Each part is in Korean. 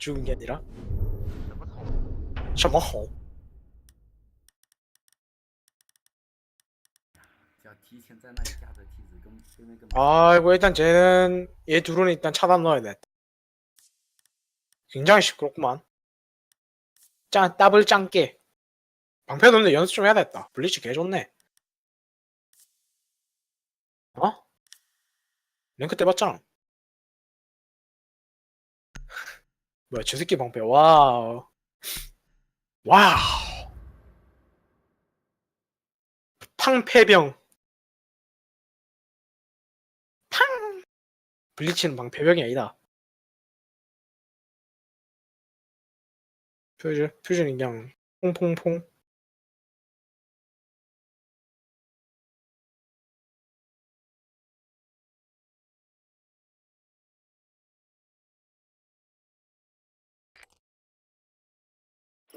죽은 게 아니라 什么红要提前在那里架着梯子，跟对面根本 아이고 일단 쟤는 얘 둘은 일단 차단 넣어야 돼 굉장히 시끄럽구만 짱 더블 짱깨 방패 넣는데 연습 좀 해야 겠다 블리치 개 좋네 어? 랭크 때 봤잖아 뭐야 저 새끼 방패. 와우. 와우. 팡패병. 팡! 블리치는 방패병이 아니다. 퓨즈 퓨즈는 그냥 퐁퐁퐁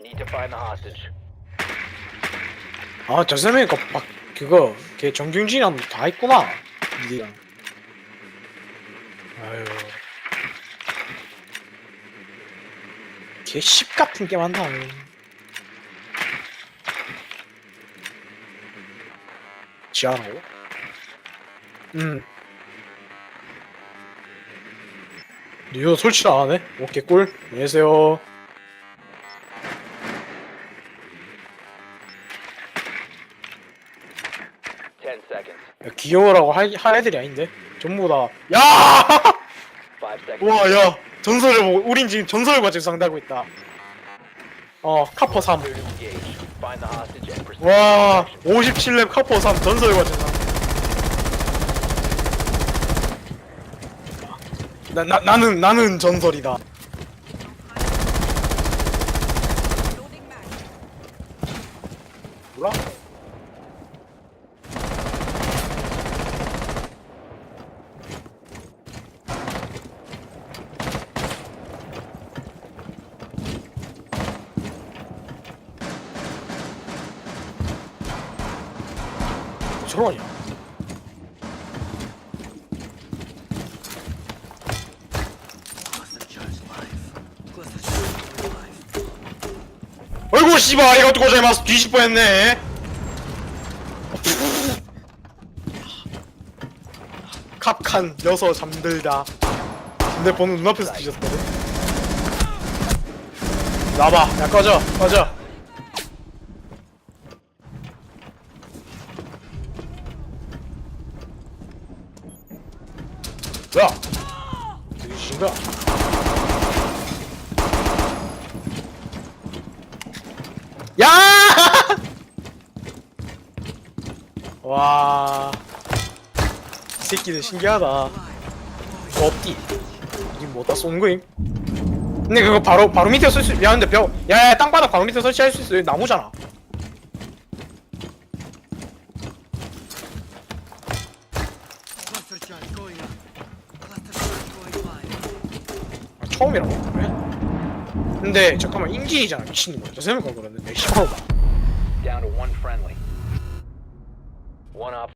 Need to find the hostage. 아 저 쌤이니까 막 그거 걔 정경진이랑 다 있구나 니랑 아유 걔10 같은 게 많다 지하라고? 응 니도 설치 안 하네? 오케이 꿀 안녕하세요 Ten seconds. 야, 귀여워라고 할, 할 애들이 아닌데? 전부 다, 야! Five seconds. 와, 야! 전설을 보고, 우린 지금 전설을 가지고 상대하고 있다. 어, 카퍼 3. Engage. Find the hostage and proceed. 와, 57렙 카퍼 3 전설을 가지고 상대. 나, 나, 나는, 나는 전설이다. 몰라? 저러냐? 어이구 씨발 이것도 고자이마스 뒤집 뻔했네. 캅칸 녀서 잠들다. 근데 보는 눈앞에서 뒤졌거든. 나봐. 야 꺼져. 꺼져 야 거야 야! 와. 이 새끼들 신기하다. 뭐 없디? 이게 뭐다 쏘는 거임? 근데 그거 바로 바로 밑에 쓸 수, 야 근데 벽, 야야 땅바닥 바로 밑에 설치할 수 있어. 여기 나무잖아. 아, 처음이라고 그래? 근데 잠깐만 인기이잖아 미친놈아. 저 생각하고 그랬는데 씨발. Down to one friendly. One op